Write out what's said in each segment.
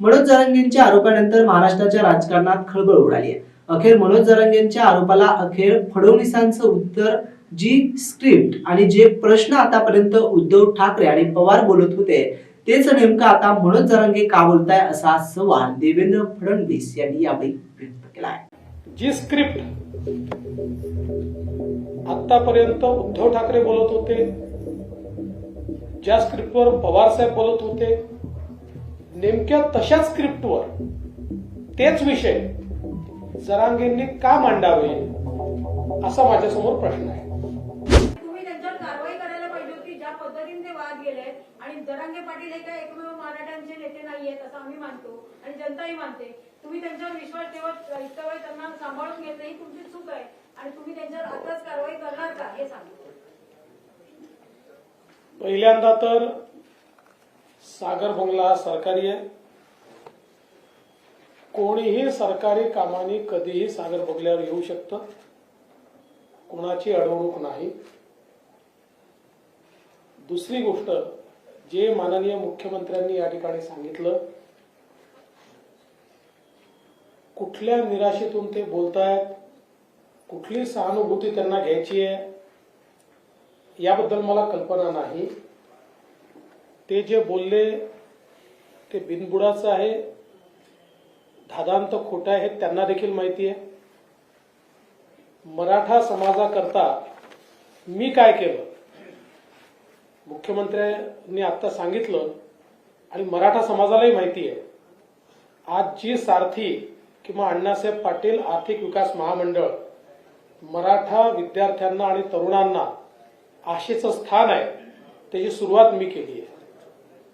मनोज जरांगेंच्या आरोपानंतर महाराष्ट्राच्या राजकारणात खळबळ उडाली आहे. अखेर मनोज जरांगेंच्या आरोपाला अखेर फडणवीसांचं उत्तर जी स्क्रिप्ट आणि जे प्रश्न आतापर्यंत उद्धव ठाकरे आणि पवार बोलत होते तेच नेमकं आता मनोज जरांगे का बोलताय असा सवाल देवेंद्र फडणवीस यांनी यावेळी व्यक्त केला आहे. जी स्क्रिप्ट आतापर्यंत उद्धव ठाकरे बोलत होते ज्या स्क्रिप्टवर पवार साहेब बोलत होते नेमक्या तशाच स्क्रिप्टवर तेच विषय जरांगेंनी का मांडावे असा माझ्यासमोर प्रश्न आहे. तुम्ही त्यांच्यावर कारवाई करायला पाहिजे होती ज्या पद्धतीने ते वाद गेले आणि जरांगे पाटील हे काय एकमेव मराठ्यांचे नेते नाहीयेत असं आम्ही मानतो आणि जनताही मानते. तुम्ही त्यांच्यावर विश्वास ठेवत इतका वेळ त्यांना सांभाळून घेतलं ही तुमची चूक आहे आणि तुम्ही त्यांच्यावर आताच कारवाई करणार का हे सांगा. पहिल्यांदा तर सागर बंगला हा सरकारी आहे. कोणीही सरकारी कामाने कधीही सागर बंगल्यावर येऊ शकतं. कोणाची अडवणूक नाही. दुसरी गोष्ट जे माननीय मुख्यमंत्र्यांनी या ठिकाणी सांगितलं कुठल्या निराशेतून ते बोलतायत कुठली सहानुभूती त्यांना घ्यायची आहे याबद्दल मला कल्पना नाही. ते जे बोलले ते बिनबुडाचं आहे. धादांत खोटं आहे त्यांना देखील माहिती आहे. मराठा समाजाकरता मी काय केलं? मुख्यमंत्र्यांनी आता सांगितलं आणि मराठा समाजालाही माहिती आहे. आज जी सारथी किंवा अण्णासाहेब पाटील आर्थिक विकास महामंडळ मराठा विद्यार्थ्यांना आणि तरुणांना आशेचं स्थान आहे त्याची सुरुवात मी केली आहे.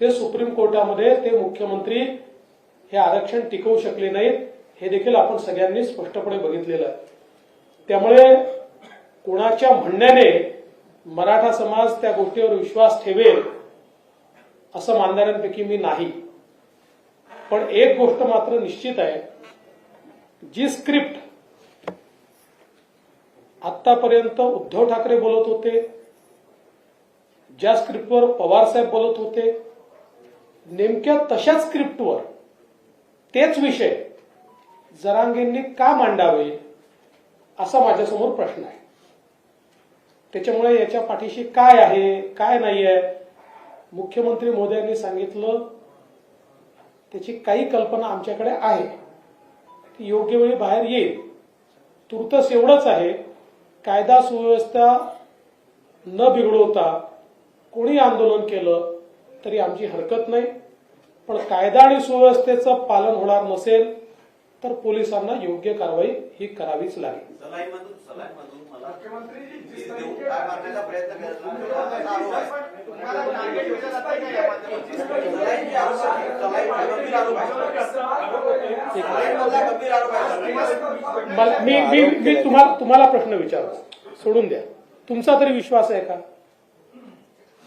ते सुप्रीम कोर्टामध्ये ते मुख्यमंत्री हे आरक्षण टिकवू शकले नाहीत हे देखील आपण सगळ्यांनी स्पष्टपणे बघितलेलं आहे. त्यामुळे कोणाच्या म्हणण्याने मराठा समाज त्या गोष्टीवर विश्वास ठेवेल असं मानणाऱ्यांपैकी मी नाही. पण एक गोष्ट मात्र निश्चित आहे जी स्क्रिप्ट आतापर्यंत उद्धव ठाकरे बोलत होते ज्या स्क्रिप्टवर पवार साहेब बोलत होते नेमक्या तशाच स्क्रिप्टवर तेच विषय जरांगेंनी का मांडावे असा माझ्यासमोर प्रश्न आहे. त्याच्यामुळे याच्या पाठीशी काय आहे काय नाही आहे मुख्यमंत्री मोदयांनी सांगितलं त्याची काही कल्पना आमच्याकडे आहे. ती योग्य वेळी बाहेर येईल. तुर्तस एवढंच आहे कायदा सुव्यवस्था न बिघडवता कोणी आंदोलन केलं तरी आमची हरकत नाही. पण कायदा आणि सुव्यवस्थेचं पालन होणार नसेल तर पोलिसांना योग्य कारवाई ही करावीच लागेल. मी मी मी तुम्हाला तुम्हाला प्रश्न विचारतो. सोडून द्या. तुमचा तरी विश्वास आहे का?